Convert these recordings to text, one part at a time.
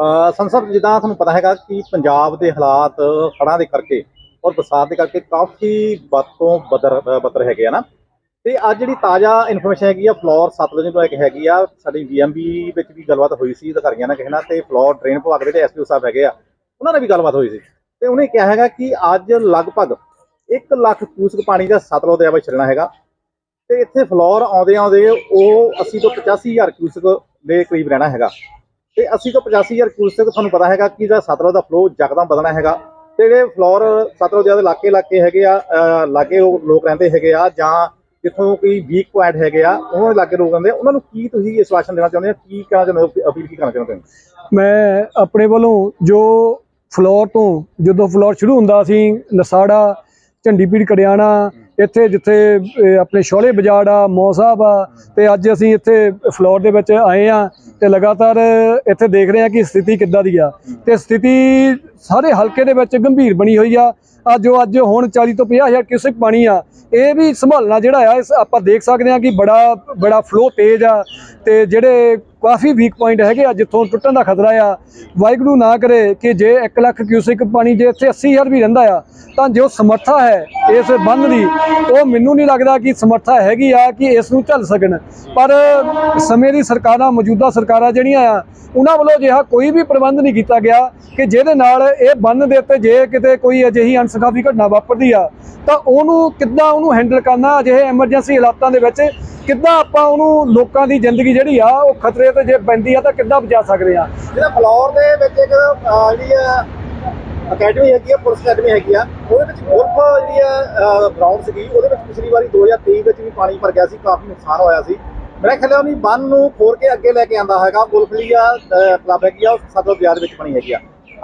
ਅਹ ਸੰਸਦ ਜਿੱਦਾਂ ਤੁਹਾਨੂੰ ਪਤਾ ਹੈਗਾ ਕਿ ਪੰਜਾਬ ਦੇ ਹਾਲਾਤ ਹੜ੍ਹਾਂ ਦੇ ਕਰਕੇ ਔਰ ਬਰਸਾਤ ਦੇ ਕਰਕੇ ਕਾਫੀ ਵੱਧ ਤੋਂ ਬਦਰ ਅਹ ਹੈਗੇ ਆ ਨਾ। ਤੇ ਅੱਜ ਜਿਹੜੀ ਤਾਜ਼ਾ ਇਨਫੋਰਮੇਸ਼ਨ ਹੈਗੀ ਆ, ਫਲੋਰ ਸਤਲੁਜ ਤੋਂ ਇੱਕ ਹੈਗੀ ਆ, ਸਾਡੀ ਬੀਐਮਬੀ ਵਿੱਚ ਵੀ ਗੱਲਬਾਤ ਹੋਈ ਸੀ, ਅਧਿਕਾਰੀਆਂ ਨਾਲ ਕਹਿਣਾ ਤੇ ਫਲੋਰ ਡਰੇਨ ਵਿਭਾਗ ਦੇ ਜਿਹੜੇ ਐਸਪੀਓ ਸਾਹਿਬ ਹੈਗੇ ਆ, ਉਹਨਾਂ ਨਾਲ ਵੀ ਗੱਲਬਾਤ ਹੋਈ ਸੀ। ਤੇ ਉਹਨੇ ਕਿਹਾ ਹੈਗਾ ਕਿ ਅੱਜ ਲਗਭਗ 1 ਲੱਖ ਕਿਊਸਕ ਪਾਣੀ ਦਾ ਸਤਲੁਜ ਦਰਿਆ ਵਿੱਚ ਛੱਡਣਾ ਹੈਗਾ। ਤੇ ਇੱਥੇ ਫਲੋਰ ਆਉਂਦੇ ਆਉਂਦੇ ਉਹ 80 ਤੋਂ 85000 ਕਿਊਸਕ ਦੇ ਕਰੀਬ ਰਹਿਣਾ ਹੈਗਾ। ਤੇ 80 ਤੋਂ 85000 ਕਿਊਸਕ ਤੁਹਾਨੂੰ ਪਤਾ ਹੈਗਾ ਕਿ ਜਿਹੜਾ ਸਤਲੁਜ ਦਾ ਫਲੋ ਜਕਦਮ ਵਧਣਾ ਹੈਗਾ। ਤੇ ਜਿਹੜੇ ਫਲੋਰ ਸਤਲੁਜ ਦੇ ਇਲਾਕੇ ਇਲਾਕੇ ਹੈਗੇ ਆ ਲਾਗੇ ਉਹ ਲੋਕ ਰਹਿੰਦੇ ਹੈਗੇ ਆ ਜਾਂ ਜਿੱਥੋਂ ਕੋਈ ਵੀਕ ਪੁਆਇੰਟ ਹੈਗੇ ਆ, ਉਹਨਾਂ ਦੇ ਲਾਗੇ ਲੋਕ ਰਹਿੰਦੇ ਆ, ਉਹਨਾਂ ਨੂੰ ਕੀ ਤੁਸੀਂ ਇਸ ਵਾਸ਼ਨ ਦੇਣਾ ਚਾਹੁੰਦੇ ਹੋ? ਕੀ ਕਹਿਣਾ ਚਾਹੁੰਦੇ ਹੋ? ਅਪੀਲ ਕੀ ਕਰਨਾ ਚਾਹੁੰਦੇ ਹੋ? ਮੈਂ ਆਪਣੇ ਵੱਲੋਂ ਜੋ ਫਲੋਰ ਤੋਂ ਜਦੋਂ ਫਲੋਰ ਸ਼ੁਰੂ ਹੁੰਦਾ ਸੀ ਲਸਾੜਾ ਝੰਡੀਪੀੜ, ਕੜਿਆਣਾ ਇੱਥੇ ਜਿੱਥੇ ਆਪਣੇ ਸ਼ੋਲੇ ਬਾਜ਼ਾਰ ਆ ਮੌ ਸਾਹਿਬ ਆ, ਤੇ ਅੱਜ ਅਸੀਂ ਇੱਥੇ ਫਲੋਰ ਦੇ ਵਿੱਚ ਆਏ ਆ ਤੇ ਲਗਾਤਾਰ ਇੱਥੇ ਦੇਖ ਰਹੇ ਆ ਕਿ ਸਥਿਤੀ ਕਿੱਦਾਂ ਦੀ ਆ। ਤੇ ਸਥਿਤੀ ਸਾਰੇ ਹਲਕੇ ਦੇ ਵਿੱਚ ਗੰਭੀਰ ਬਣੀ ਹੋਈ ਆ। ਅੱਜ ਜੋ ਅੱਜ ਹੁਣ 40 ਤੋਂ 50 ਹਜ਼ਾਰ ਕਿਊਸਿਕ ਪਾਣੀ ਆ। ਇਹ ਵੀ ਸੰਭਾਲਣਾ ਜਿਹੜਾ ਆ ਆਪਾਂ ਦੇਖ ਸਕਦੇ ਆ ਕਿ ਬੜਾ ਬੜਾ ਫਲੋ ਤੇਜ਼ ਆ। ਤੇ ਜਿਹੜੇ ਕਾਫੀ ਵੀਕ ਪੁਆਇੰਟ ਹੈਗੇ ਆ, ਜਿੱਥੋਂ ਟੁੱਟਣ ਦਾ ਖਤਰਾ ਆ। ਵਾਹਿਗੁਰੂ ਨਾ ਕਰੇ ਕਿ ਜੇ 1 ਲੱਖ ਕਿਊਸਿਕ ਪਾਣੀ, ਜੇ ਇੱਥੇ 80000 ਵੀ ਰਹਿੰਦਾ ਆ, ਤਾਂ ਜੋ ਸਮਰੱਥਾ ਹੈ ਇਸ ਬੰਨ ਦੀ, ਉਹ ਮੈਨੂੰ ਨਹੀਂ ਲੱਗਦਾ ਕਿ ਸਮਰੱਥਾ ਹੈਗੀ ਆ ਕਿ ਇਸ ਨੂੰ ਝੱਲ ਸਕਣ। ਪਰ ਸਮੇਂ ਦੀ ਸਰਕਾਰਾਂ, ਮੌਜੂਦਾ ਸਰਕਾਰਾਂ ਜਿਹੜੀਆਂ ਆ, ਉਹਨਾਂ ਵੱਲੋਂ ਅਜਿਹਾ ਕੋਈ ਵੀ ਪ੍ਰਬੰਧ ਨਹੀਂ ਕੀਤਾ ਗਿਆ ਕਿ ਜਿਹਦੇ ਨਾਲ ਇਹ ਬੰਨ ਦੇ ਉੱਤੇ ਜੇ ਕਿਤੇ ਕੋਈ ਅਜਿਹੀ ਅਣਸਖਾਵੀ ਘਟਨਾ ਵਾਪਰਦੀ ਆ, ਤਾਂ ਉਹਨੂੰ ਕਿੱਦਾਂ ਉਹਨੂੰ ਹੈਂਡਲ ਕਰਨਾ, ਅਜਿਹੇ ਐਮਰਜੈਂਸੀ ਹਾਲਾਤਾਂ ਦੇ ਵਿੱਚ ਕਿੱਦਾਂ ਆਪਾਂ ਉਹਨੂੰ ਲੋਕਾਂ ਦੀ ਜ਼ਿੰਦਗੀ ਜਿਹੜੀ ਆ, ਉਹ ਖਤਰੇ ਤੇ ਜੇ ਪੈਂਦੀ ਆ ਤਾਂ ਕਿੱਦਾਂ ਬਚਾ ਸਕਦੇ ਆ? ਜਿਹੜਾ ਫਲੋਰ ਦੇ ਵਿੱਚ ਇੱਕ ਜਿਹੜੀ ਆ, ਅਕੈਡਮੀ ਹੈਗੀ ਆ, ਪੁਲਿਸ ਅਕੈਡਮੀ ਹੈਗੀ ਆ, ਉਹਦੇ ਵਿੱਚ ਗੋਲਫ ਜਿਹੜੀ ਆ ਗਰਾਊਂਡ ਸੀਗੀ, ਉਹਦੇ ਵਿੱਚ ਪਿਛਲੀ ਵਾਰੀ 2023 ਵਿੱਚ ਵੀ ਪਾਣੀ ਭਰ ਗਿਆ ਸੀ, ਕਾਫੀ ਨੁਕਸਾਨ ਹੋਇਆ ਸੀ। ਮੇਰਾ ਖਿਆਲ ਹੈ ਵੀ ਬੰਨ ਨੂੰ ਖੋਰ ਕੇ ਅੱਗੇ ਲੈ ਕੇ ਆਂਦਾ ਹੈਗਾ ਗੋਲਫ ਦੀ ਆ ਕਲੱਬ ਹੈਗੀ ਆ, ਉਹ ਸਤਲੁਜ ਦਰਿਆ ਵਿੱਚ ਬਣੀ ਹੈਗੀ ਆ।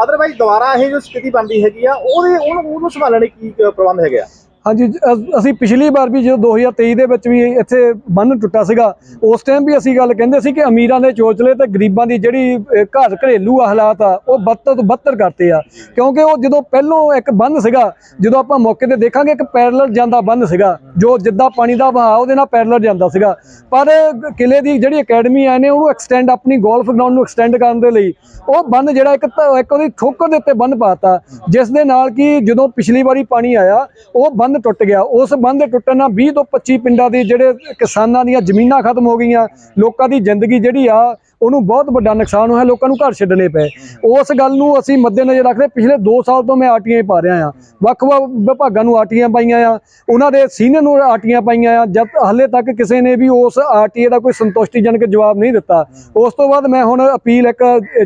ਅਦਰਵਾਈਜ਼ ਦੁਬਾਰਾ ਇਹ ਜੋ ਸਥਿਤੀ ਬਣਦੀ ਹੈਗੀ ਆ, ਉਹਦੇ, ਉਹਨੂੰ ਉਹਨੂੰ ਸੰਭਾਲਣ ਲਈ ਕੀ ਪ੍ਰਬੰਧ ਹੈਗੇ ਆ? ਹਾਂਜੀ ਅ- ਅਸੀਂ ਪਿਛਲੀ ਵਾਰ ਵੀ ਜਦੋਂ 2023 ਦੇ ਵਿੱਚ ਵੀ ਇੱਥੇ ਬੰਨ ਟੁੱਟਾ ਸੀਗਾ ਉਸ ਟਾਈਮ ਵੀ ਅਸੀਂ ਗੱਲ ਕਹਿੰਦੇ ਸੀ ਕਿ ਅਮੀਰਾਂ ਦੇ ਚੋਚਲੇ ਤੇ ਗਰੀਬਾਂ ਦੀ ਜਿਹੜੀ ਅ, ਘਰ ਘਰੇਲੂ ਆ ਹਾਲਾਤ ਆ ਉਹ ਬੱਤਰ ਤੋਂ ਬੱਤਰ ਕਰਤੇ ਆ। ਕਿਉਂਕਿ ਉਹ ਜਦੋਂ ਪਹਿਲੋਂ ਇੱਕ ਬੰਨ ਸੀਗਾ ਜਦੋਂ ਆਪਾਂ ਮੌਕੇ ਤੇ ਦੇਖਾਂਗੇ ਇੱਕ ਪੈਰਲਲ ਜਾਂਦਾ ਬੰਨ ਸੀਗਾ ਜੋ ਜਿੱਦਾਂ ਪਾਣੀ ਦਾ ਵਹਾਅ ਉਹਦੇ ਨਾਲ ਪੈਰਲਲ ਜਾਂਦਾ ਸੀਗਾ। ਪਰ ਕਿਲੇ ਦੀ ਜਿਹੜੀ ਅਕੈਡਮੀ ਆਏ ਨੇ ਉਹਨੂੰ ਐਕਸਟੈਂਡ ਆਪਣੀ ਗੋਲਫ ਗਰਾਊਂਡ ਨੂੰ ਐਕਸਟੈਂਡ ਕਰਨ ਦੇ ਲਈ ਉਹ ਬੰਨ ਜਿਹੜਾ ਇੱਕ ਤਾਂ- ਇੱਕ ਉਹਦੀ ਠੋਕਰ ਦੇ ਉੱਤੇ ਬੰਨ ਪਾਤਾ ਜਿਸ ਦੇ ਨਾਲ ਕਿ ਜਦੋਂ ਪਿਛਲੀ ਵਾਰੀ ਪਾਣੀ ਆਇਆ ਉਹ ਬੰਨ ਬੰਦ ਟੁੱਟ ਗਿਆ। ਉਸ ਬੰਦ ਟੁੱਟਣ ਨਾਲ 20 ਤੋਂ 25 ਪਿੰਡਾਂ ਦੇ ਜਿਹੜੇ ਕਿਸਾਨਾਂ ਦੀਆਂ ਜ਼ਮੀਨਾਂ ਖਤਮ ਹੋ ਗਈਆਂ। ਲੋਕਾਂ ਦੀ ਜ਼ਿੰਦਗੀ ਜਿਹੜੀ ਆ ਉਹਨੂੰ ਬਹੁਤ ਵੱਡਾ ਨੁਕਸਾਨ ਹੋਇਆ, ਲੋਕਾਂ ਨੂੰ ਘਰ ਛੱਡਣੇ ਪਏ। ਉਸ ਗੱਲ ਨੂੰ ਅਸੀਂ ਮੱਦੇਨਜ਼ਰ ਰੱਖਦੇ, ਪਿਛਲੇ 2 ਸਾਲ ਤੋਂ ਮੈਂ ਆਰਟੀਆਂ ਪਾ ਰਿਹਾ ਆ ਵੱਖ-ਵੱਖ ਵਿਭਾਗਾਂ ਨੂੰ ਆਰਟੀਆਂ ਪਾਈਆਂ ਆ, ਉਹਨਾਂ ਦੇ ਸੀਨੀਅਰ ਨੂੰ ਆਰਟੀਆਂ ਪਾਈਆਂ ਆ, ਜਦ ਹਲੇ ਤੱਕ ਕਿਸੇ ਨੇ ਵੀ ਉਸ ਆਰਟੀਏ ਦਾ ਕੋਈ ਸੰਤੁਸ਼ਟੀਜਨਕ ਜਵਾਬ ਨਹੀਂ ਦਿੱਤਾ। ਉਸ ਤੋਂ ਬਾਅਦ ਮੈਂ ਹੁਣ ਅਪੀਲ ਇੱਕ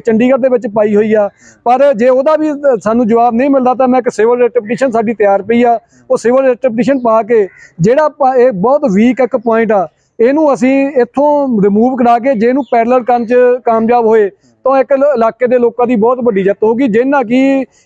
ਚੰਡੀਗੜ੍ਹ ਦੇ ਵਿੱਚ ਪਾਈ ਹੋਈ ਆ। ਪਰ ਜੇ ਉਹਦਾ ਵੀ ਸਾਨੂੰ ਜਵਾਬ ਨਹੀਂ ਮਿਲਦਾ ਤਾਂ ਮੈਂ ਇੱਕ ਸਿਵਲ ਰਿਟ ਪਟੀਸ਼ਨ ਸਾਡੀ ਤਿਆਰ ਪਈ ਆ। ਉਹ ਸਿਵਲ ਰਿਟ ਪਟੀਸ਼ਨ ਪਾ ਕੇ ਜਿਹੜਾ ਇਹ ਬਹੁਤ ਵੀਕ ਇੱਕ ਪੁਆਇੰਟ ਆ ਇਹਨੂੰ ਅਸੀਂ ਇੱਥੋਂ ਰਿਮੂਵ ਕਰਾ ਕੇ ਜੇ ਇਹਨੂੰ ਪੈਰਲਲ ਕਰਨ ਚ ਕਾਮਯਾਬ ਹੋਏ, ਤਾਂ ਇੱਕ ਇਲਾਕੇ ਦੇ ਲੋਕਾਂ ਦੀ ਬਹੁਤ ਵੱਡੀ ਜਿੱਤ ਹੋਗੀ ਜਿੰਨਾ ਕਿ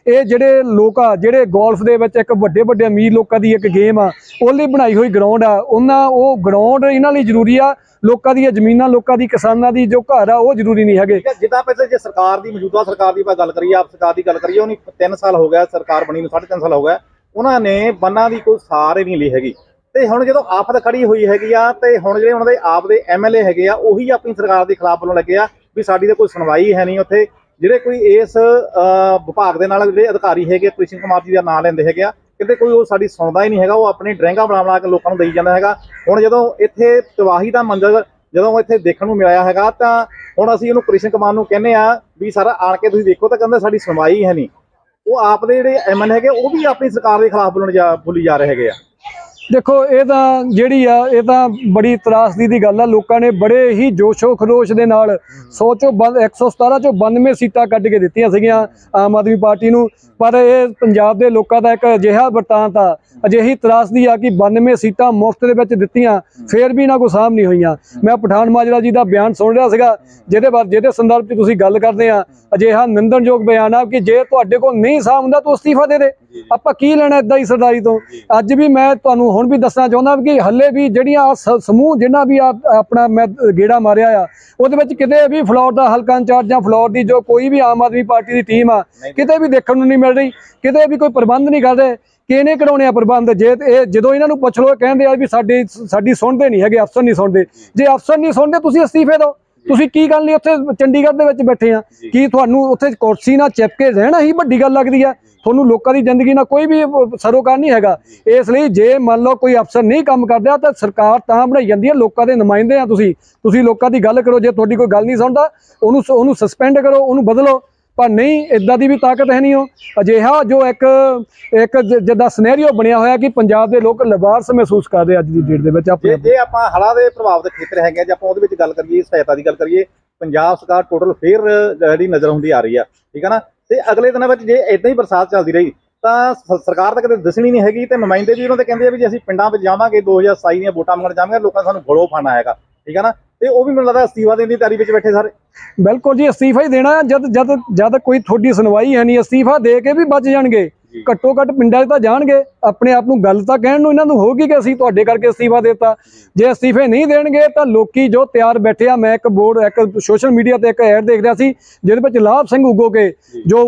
ਇਹ ਜਿਹੜੇ ਲੋਕ ਆ, ਜਿਹੜੇ ਗੋਲਫ ਦੇ ਵਿੱਚ ਇੱਕ ਵੱਡੇ ਵੱਡੇ ਅਮੀਰ ਲੋਕਾਂ ਦੀ ਇੱਕ ਗੇਮ ਆ ਉਹ ਲਈ ਬਣਾਈ ਹੋਈ ਗਰਾਊਂਡ ਆ, ਉਹਨਾਂ, ਉਹ ਗਰਾਊਂਡ ਇਹਨਾਂ ਲਈ ਜ਼ਰੂਰੀ ਆ, ਲੋਕਾਂ ਦੀਆਂ ਜ਼ਮੀਨਾਂ, ਲੋਕਾਂ ਦੀ ਕਿਸਾਨਾਂ ਦੀ ਜੋ ਘਰ ਆ, ਉਹ ਜ਼ਰੂਰੀ ਨਹੀਂ ਹੈਗੇ। ਜਿੱਦਾਂ ਪਹਿਲੇ ਜੇ ਸਰਕਾਰ ਦੀ ਮੌਜੂਦਾ ਸਰਕਾਰ ਦੀ ਆਪਾਂ ਗੱਲ ਕਰੀਏ, ਆਪ ਸਰਕਾਰ ਦੀ ਗੱਲ ਕਰੀਏ, ਉਹਨੇ 3 ਸਾਲ ਹੋ ਗਿਆ, ਸਰਕਾਰ ਬਣੀ ਨੂੰ 3.5 ਸਾਲ ਹੋ ਗਿਆ, ਉਹਨਾਂ ਨੇ ਬੰਨਾਂ ਦੀ ਕੋਈ ਸਾਰ ਹੀ ਨਹੀਂ ਲਈ ਹੈਗੀ। ਤੇ ਹੁਣ ਜਦੋਂ ਆਫਤ ਖੜੀ ਹੋਈ ਹੈਗੀ ਆ, ਤੇ ਹੁਣ ਜਿਹੜੇ ਉਹਨਾਂ ਦੇ ਆਪ ਦੇ ਐਮਐਲਏ ਹੈਗੇ ਆ, ਉਹੀ ਆਪਣੀ ਸਰਕਾਰ ਦੇ ਖਿਲਾਫ ਬੋਲਣ ਲੱਗੇ ਆ ਵੀ ਸਾਡੀ ਤਾਂ ਕੋਈ ਸੁਣਵਾਈ ਹੈ ਨਹੀਂ ਉੱਥੇ। ਜਿਹੜੇ ਕੋਈ ਇਸ ਵਿਭਾਗ ਦੇ ਨਾਲ ਜਿਹੜੇ ਅਧਿਕਾਰੀ ਹੈਗੇ ਕ੍ਰਿਸ਼ਨ ਕੁਮਾਰ ਜੀ ਦਾ ਨਾਮ ਲੈਂਦੇ ਹੈਗੇ ਆ, ਕਿਤੇ ਕੋਈ ਉਹ ਸਾਡੀ ਸੁਣਦਾ ਹੀ ਨਹੀਂ ਹੈਗਾ, ਉਹ ਆਪਣੀ ਡਰੈਂਗਾ ਬਣਾ ਬਣਾ ਕੇ ਲੋਕਾਂ ਨੂੰ ਦੇਈ ਜਾਂਦਾ ਹੈਗਾ। ਹੁਣ ਜਦੋਂ ਇੱਥੇ ਤਬਾਹੀ ਦਾ ਮੰਜ਼ਰ, ਜਦੋਂ ਇੱਥੇ ਦੇਖਣ ਨੂੰ ਮਿਲਿਆ ਹੈਗਾ, ਤਾਂ ਹੁਣ ਅਸੀਂ ਉਹਨੂੰ ਕ੍ਰਿਸ਼ਨ ਕੁਮਾਰ ਨੂੰ ਕਹਿੰਦੇ ਆ ਵੀ ਸਾਰਾ ਆਣ ਕੇ ਤੁਸੀਂ ਦੇਖੋ ਤਾਂ ਕਹਿੰਦੇ ਸਾਡੀ ਸੁਣਵਾਈ ਹੈ ਨਹੀਂ। ਉਹ ਆਪ ਦੇ ਜਿਹੜੇ ਐਮਐਲ ਹੈਗੇ ਉਹ ਵੀ ਆਪਣੀ ਸਰਕਾਰ ਦੇ ਖਿਲਾਫ ਬੋਲਣ ਜਾ, ਬੋਲੀ ਜਾ ਰਹੇ ਹੈਗੇ ਆ। ਦੇਖੋ, ਇਹ ਤਾਂ ਜਿਹੜੀ ਆ, ਇਹ ਤਾਂ ਬੜੀ ਤਰਾਸਦੀ ਦੀ ਗੱਲ ਆ। ਲੋਕਾਂ ਨੇ ਬੜੇ ਹੀ ਜੋਸ਼ੋ ਖਰੋਸ਼ ਦੇ ਨਾਲ 100 ਚੋਂ ਬੰਦ 117 ਚੋਂ 92 ਸੀਟਾਂ ਕੱਢ ਕੇ ਦਿੱਤੀਆਂ ਸੀਗੀਆਂ ਆਮ ਆਦਮੀ ਪਾਰਟੀ ਨੂੰ। ਪਰ ਇਹ ਪੰਜਾਬ ਦੇ ਲੋਕਾਂ ਦਾ ਇੱਕ ਅਜਿਹਾ ਵਰਤਾਂਤ ਆ, ਅਜਿਹੀ ਤਰਾਸਦੀ ਆ ਕਿ 92 ਸੀਟਾਂ ਮੁਫਤ ਦੇ ਵਿੱਚ ਦਿੱਤੀਆਂ, ਫੇਰ ਵੀ ਨਾ ਕੋਈ ਸਾਹਮ ਨਹੀਂ ਹੋਈਆਂ। ਮੈਂ ਪਠਾਨ ਮਾਜਰਾ ਜੀ ਦਾ ਬਿਆਨ ਸੁਣ ਰਿਹਾ ਸੀਗਾ, ਜਿਹਦੇ ਬਾਰੇ ਜਿਹਦੇ ਸੰਦਰਭ 'ਚ ਤੁਸੀਂ ਗੱਲ ਕਰਦੇ ਆ, ਅਜਿਹਾ ਨਿੰਦਣਯੋਗ ਬਿਆਨ ਆ ਕਿ ਜੇ ਤੁਹਾਡੇ ਕੋਲ ਨਹੀਂ ਸਾਹਮ ਹੁੰਦਾ ਤਾਂ ਅਸਤੀਫਾ ਦੇ ਦੇ। ਆਪਾਂ ਕੀ ਲੈਣਾ ਇਦਾਂ ਹੀ ਸਰਦਾਰੀ ਤੋਂ? ਅੱਜ ਵੀ ਮੈਂ ਤੁਹਾਨੂੰ ਹੁਣ ਵੀ ਦੱਸਣਾ ਚਾਹੁੰਦਾ ਕਿ ਹੱਲੇ ਵੀ ਜਿਹੜੀਆਂ ਸਮੂਹ ਜਿਨ੍ਹਾਂ ਵੀ ਆ- ਆਪਣਾ ਮੈਂ ਗੇੜਾ ਮਾਰਿਆ ਆ ਉਹਦੇ ਵਿੱਚ ਕਿਤੇ ਵੀ ਫਲੋਰ ਦਾ ਹਲਕਾ ਇੰਚਾਰਜ ਜਾਂ ਫਲੋਰ ਦੀ ਜੋ ਕੋਈ ਵੀ ਆਮ ਆਦਮੀ ਪਾਰਟੀ ਦੀ ਟੀਮ ਆ ਕਿਤੇ ਵੀ ਦੇਖਣ ਨੂੰ ਨਹੀਂ ਮਿਲ ਰਹੀ ਕਿਤੇ ਵੀ ਕੋਈ ਪ੍ਰਬੰਧ ਨਹੀਂ ਕਰ ਰਹੇ ਕਿਹਨੇ ਕਰਾਉਣੇ ਆ ਪ੍ਰਬੰਧ? ਜੇ ਇਹ ਜਦੋਂ ਇਹਨਾਂ ਨੂੰ ਪੁੱਛ ਇਹ ਕਹਿੰਦੇ ਆ ਵੀ ਸਾਡੀ ਸਾਡੀ ਸੁਣਦੇ ਨਹੀਂ ਹੈਗੇ ਅਫਸਰ ਨਹੀਂ ਸੁਣਦੇ। ਜੇ ਅਫਸਰ ਨਹੀਂ ਸੁਣਦੇ ਤੁਸੀਂ ਅਸਤੀਫੇ ਦਿਓ। ਤੁਸੀਂ ਕੀ ਗੱਲ ਨਹੀਂ ਉੱਥੇ ਚੰਡੀਗੜ੍ਹ ਦੇ ਵਿੱਚ ਬੈਠੇ ਆ। ਕੀ ਤੁਹਾਨੂੰ ਉੱਥੇ ਕੁਰਸੀ ਨਾਲ ਚਿਪਕ ਕੇ ਰਹਿਣਾ ਹੀ ਵੱਡੀ ਗੱਲ ਲੱਗਦੀ ਆ? ਤੁਹਾਨੂੰ ਲੋਕਾਂ ਦੀ ਜ਼ਿੰਦਗੀ ਨਾਲ ਕੋਈ ਵੀ ਸਰੋਕਾਰ ਨਹੀਂ ਹੈਗਾ। ਇਸ ਲਈ ਜੇ ਮੰਨ ਲਓ ਕੋਈ ਅਫਸਰ ਨਹੀਂ ਕੰਮ ਕਰਦਾ ਤਾਂ ਸਰਕਾਰ ਤਾਂ ਬਣਾਈ ਜਾਂਦੀ ਹੈ ਲੋਕਾਂ ਦੇ ਨੁਮਾਇੰਦੇ ਆ ਤੁਸੀਂ। ਤੁਸੀਂ ਲੋਕਾਂ ਦੀ ਗੱਲ ਕਰੋ ਜੇ ਤੁਹਾਡੀ ਕੋਈ ਗੱਲ ਨਹੀਂ ਸੁਣਦਾ ਉਹਨੂੰ ਉਹਨੂੰ ਸਸਪੈਂਡ ਕਰੋ ਉਹਨੂੰ ਬਦਲੋ। ਪਰ ਨਹੀਂ ਇਦਾਂ ਦੀ ਵੀ ਤਾਕਤ ਹੈ ਨਹੀਂ ਉਹ। ਅਜਿਹਾ ਜੋ ਇੱਕ ਇੱਕ ਜਿੱਦਾਂ ਸਿਨੈਰੀਓ ਬਣਿਆ ਹੋਇਆ ਕਿ ਪੰਜਾਬ ਦੇ ਲੋਕ ਲਿਬਾਰਸ ਮਹਿਸੂਸ ਕਰ ਰਹੇ ਅੱਜ ਦੀ ਡੇਟ ਦੇ ਵਿੱਚ ਆਪਣੇ ਜੇ ਆਪਾਂ ਹੜ੍ਹਾਂ ਦੇ ਪ੍ਰਭਾਵ ਦੇ ਖੇਤਰ ਹੈਗੇ ਆ ਜੇ ਆਪਾਂ ਉਹਦੇ ਵਿੱਚ ਗੱਲ ਕਰੀਏ ਸਹਾਇਤਾ ਦੀ ਗੱਲ ਕਰੀਏ ਪੰਜਾਬ ਸਰਕਾਰ ਟੋਟਲ ਫੇਰ ਜਿਹੜੀ ਨਜ਼ਰ ਹੁੰਦੀ ਆ ਰਹੀ ਆ ਠੀਕ ਆ ਨਾ? ਤੇ ਅਗਲੇ ਦਿਨਾਂ ਵਿੱਚ ਜੇ ਇਦਾਂ ਹੀ ਬਰਸਾਤ ਚੱਲਦੀ ਰਹੀ ਤਾਂ ਸਰਕਾਰ ਤਾਂ ਕਦੇ ਦੱਸਣੀ ਨਹੀਂ ਹੈਗੀ ਤੇ ਨੁਮਾਇੰਦੇ ਵੀ ਉਹਨਾਂ ਦੇ ਕਹਿੰਦੇ ਆ ਵੀ ਜੇ ਅਸੀਂ ਪਿੰਡਾਂ ਵਿੱਚ ਜਾਵਾਂਗੇ 2027 ਦੀਆਂ ਵੋਟਾਂ ਮੰਗਣ ਜਾਵਾਂਗੇ ਲੋਕਾਂ ਸਾਨੂੰ ਗੋਲੋ ਫਾਣਾ ਆਏਗਾ ਠੀਕ ਆ ਨਾ? ਤੇ ਉਹ ਵੀ ਮੈਨੂੰ ਲੱਗਦਾ ਅਸਤੀਫਾ ਦੇਣ ਦੀ ਤਿਆਰੀ ਵਿੱਚ ਬੈਠੇ ਸਾਰੇ। ਬਿਲਕੁਲ ਜੀ, ਅਸਤੀਫਾ ਹੀ ਦੇਣਾ ਜਦ ਜਦ ਜਦ ਕੋਈ ਤੁਹਾਡੀ ਸੁਣਵਾਈ ਹੈ ਨਹੀਂ, ਅਸਤੀਫਾ ਦੇ ਕੇ ਵੀ ਬਚ ਜਾਣਗੇ। ਘੱਟੋ ਘੱਟ ਪਿੰਡਾਂ 'ਚ ਤਾਂ ਜਾਣਗੇ ਆਪਣੇ ਆਪ ਨੂੰ ਗੱਲ ਤਾਂ ਕਹਿਣ ਨੂੰ ਇਹਨਾਂ ਨੂੰ ਹੋਊਗੀ ਕਿ ਅਸੀਂ ਤੁਹਾਡੇ ਕਰਕੇ ਅਸਤੀਫਾ ਦਿੱਤਾ। ਜੇ। ਅਸਤੀਫੇ ਨਹੀਂ ਦੇਣਗੇ ਤਾਂ ਲੋਕੀ ਜੋ ਤਿਆਰ ਬੈਠੇ ਆ ਮੈਂ ਇੱਕ ਬੋਰਡ ਇੱਕ ਸੋਸ਼ਲ ਮੀਡੀਆ ਤੇ ਇੱਕ ਐਡ ਦੇਖ ਰਿਹਾ ਸੀ ਜਿਹਦੇ ਵਿੱਚ ਲਾਭ ਸਿੰਘ ਉਗੋਕੇ ਜੋ।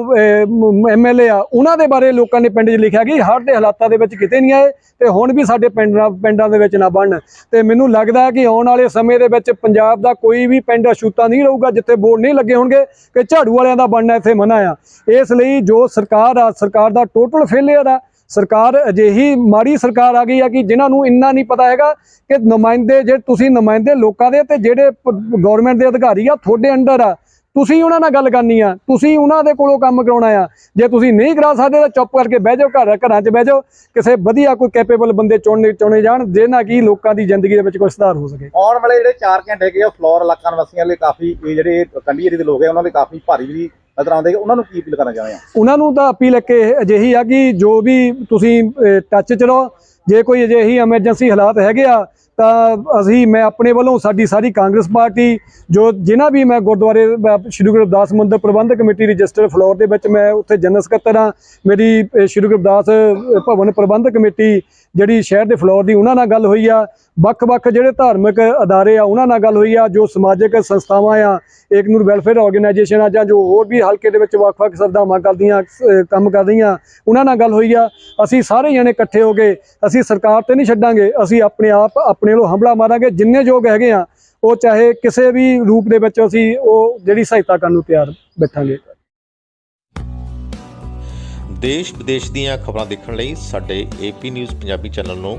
ਐਮਐਲਏ ਆ ਉਹਨਾਂ ਦੇ ਬਾਰੇ ਲੋਕਾਂ ਨੇ ਪਿੰਡ 'ਚ ਲਿਖਿਆ ਕਿ ਹੜ੍ਹ ਦੇ ਹਾਲਾਤਾਂ ਦੇ ਵਿੱਚ ਕਿਤੇ ਨਹੀਂ ਆਏ ਤੇ ਹੁਣ ਵੀ ਸਾਡੇ ਪਿੰਡਾਂ ਪਿੰਡਾਂ ਦੇ ਵਿੱਚ ਨਾ ਬਣਨ। ਤੇ ਮੈਨੂੰ ਲੱਗਦਾ ਕਿ ਆਉਣ ਵਾਲੇ ਸਮੇਂ ਦੇ ਵਿੱਚ ਪੰਜਾਬ ਦਾ ਕੋਈ ਵੀ ਪਿੰਡ ਅਛੂਤਾ ਨਹੀਂ ਰਹੂਗਾ ਜਿੱਥੇ ਬੋਰਡ ਨਹੀਂ ਲੱਗੇ ਹੋਣਗੇ ਕਿ ਝਾੜੂ ਵਾਲਿਆਂ ਦਾ ਬਣਨਾ ਇੱਥੇ ਮਨਾ ਆ। ਇਸ ਲਈ ਜੋ ਸਰਕਾਰ ਆ ਸਰਕਾਰ ਦਾ ਟੋਟਲ ਫੇਲਿਅਰ ਆ। ਸਰਕਾਰ ਅਜਿਹੀ ਮਾੜੀ ਸਰਕਾਰ ਆ ਗਈ ਆ ਕਿ ਜਿਨ੍ਹਾਂ ਨੂੰ ਇੰਨਾ ਨਹੀਂ ਪਤਾ ਹੈਗਾ ਕਿ ਨੁਮਾਇੰਦੇ ਜੇ ਤੁਸੀਂ ਨੁਮਾਇੰਦੇ ਲੋਕਾਂ ਦੇ ਤੇ ਜਿਹੜੇ ਗਵਰਨਮੈਂਟ ਦੇ ਅਧਿਕਾਰੀ ਆ, ਤੁਹਾਡੇ ਅੰਡਰ ਆ। ਤੁਸੀਂ ਉਹਨਾਂ ਨਾਲ ਗੱਲ ਕਰਨੀ ਆ। ਤੁਸੀਂ ਉਹਨਾਂ ਦੇ ਕੋਲੋਂ ਕੰਮ ਕਰਾਉਣਾ ਆ। ਜੇ ਤੁਸੀਂ ਨਹੀਂ ਕਰਾ ਸਕਦੇ ਤਾਂ ਚੁੱਪ ਕਰਕੇ ਬਹਿ ਜਾਓ, ਘਰ, ਘਰਾਂ 'ਚ ਬਹਿ ਜਾਓ। ਕਿਸੇ ਵਧੀਆ ਕੋਈ ਕੈਪੇਬਲ ਬੰਦੇ ਚੁਣਨੇ ਚੁਣੇ ਜਾਣ ਜਿਹਨਾਂ ਕਿ ਲੋਕਾਂ ਦੀ ਜ਼ਿੰਦਗੀ ਦੇ ਵਿੱਚ ਕੋਈ ਸੁਧਾਰ ਹੋ ਸਕੇ। ਆਉਣ ਵਾਲੇ ਜਿਹੜੇ 4 ਘੰਟੇ ਹੈਗੇ ਆ ਫਲੋਰ ਇਲਾਕਾ ਨਿਵਾਸੀਆਂ ਲਈ ਕਾਫੀ ਜਿਹੜੇ ਕੰਢੀ ਏਰੀਏ ਦੇ ਲੋਕ ਹੈ ਉਹਨਾਂ ਲਈ ਕਾਫੀ ਭਾਰੀ ਵੀ ਨਜ਼ਰ ਆਉਂਦੇ ਹੈਗੇ। ਉਹਨਾਂ ਨੂੰ ਕੀ ਅਪੀਲ ਕਰਨਾ ਚਾਹੁੰਦੇ ਆ? ਉਹਨਾਂ ਨੂੰ ਤਾਂ ਅਪੀਲ ਇੱਕ ਇਹ ਅਜਿਹੀ ਆ ਕਿ ਜੋ ਵੀ ਤੁਸੀਂ ਟੱਚ ਚ ਰਹੋ। ਜੇ ਕੋਈ ਅਜਿਹੀ ਐਮਰਜੈਂਸੀ ਹਾਲਾਤ ਹੈਗੇ ਆ, ਤਾਂ ਅਸੀਂ, ਮੈਂ ਆਪਣੇ ਵੱਲੋਂ ਸਾਡੀ ਸਾਰੀ ਕਾਂਗਰਸ ਪਾਰਟੀ, ਜੋ ਜਿਨ੍ਹਾਂ ਵੀ ਮੈਂ ਗੁਰਦੁਆਰੇ ਸ਼੍ਰੀ ਗੁਰੂ ਰਵਿਦਾਸ ਮੰਦਿਰ ਪ੍ਰਬੰਧਕ ਕਮੇਟੀ ਰਜਿਸਟਰ ਫਲੋਰ ਦੇ ਵਿੱਚ ਮੈਂ ਉੱਥੇ ਜਨਰਲ ਸਕੱਤਰ ਹਾਂ। ਮੇਰੀ ਸ਼੍ਰੀ ਗੁਰੂ ਰਵਿਦਾਸ ਭਵਨ ਪ੍ਰਬੰਧਕ ਕਮੇਟੀ ਜਿਹੜੀ ਸ਼ਹਿਰ ਦੇ ਫਲੋਰ ਦੀ, ਉਹਨਾਂ ਨਾਲ ਗੱਲ ਹੋਈ ਆ। ਵੱਖ-ਵੱਖ ਜਿਹੜੇ ਧਾਰਮਿਕ ਅਦਾਰੇ ਆ, ਉਹਨਾਂ ਨਾਲ ਗੱਲ ਹੋਈ ਆ, ਜੋ ਸਮਾਜਿਕ ਸੰਸਥਾਵਾਂ ਆ, ਏਕ ਨੂਰ ਵੈਲਫੇਅਰ ਆਰਗੇਨਾਈਜੇਸ਼ਨ ਆ, ਜਾਂ ਜੋ ਹੋਰ ਵੀ ਹਲਕੇ ਦੇ ਵਿੱਚ ਵੱਖ-ਵੱਖ ਸਰਦਾਵਾਂ ਕਰਦੀਆਂ ਕੰਮ ਕਰ ਰਹੀਆਂ ਉਹਨਾਂ ਨਾਲ ਗੱਲ ਹੋਈ ਆ। ਅਸੀਂ ਸਾਰੇ ਜਣੇ ਇਕੱਠੇ ਹੋ ਕੇ, ਅਸੀਂ ਸਰਕਾਰ ਤੇ ਨਹੀਂ ਛੱਡਾਂਗੇ, ਅਸੀਂ ਆਪਣੇ ਆਪ, ਆਪਣੇ ਵੱਲੋਂ ਹਮਲਾ ਮਾਰਾਂਗੇ, ਜਿੰਨੇ ਯੋਗ ਹੈਗੇ ਆ, ਉਹ ਚਾਹੇ ਕਿਸੇ ਵੀ ਰੂਪ ਦੇ ਵਿੱਚ ਅਸੀਂ ਉਹ ਜਿਹੜੀ ਸਹਾਇਤਾ ਕਰਨ ਨੂੰ ਤਿਆਰ ਬੈਠਾਂਗੇ। ਦੇਸ਼ ਵਿਦੇਸ਼ ਦੀਆਂ ਖਬਰਾਂ ਦੇਖਣ ਲਈ ਸਾਡੇ ਏਪੀ ਨਿਊਜ਼ ਪੰਜਾਬੀ ਚੈਨਲ ਨੂੰ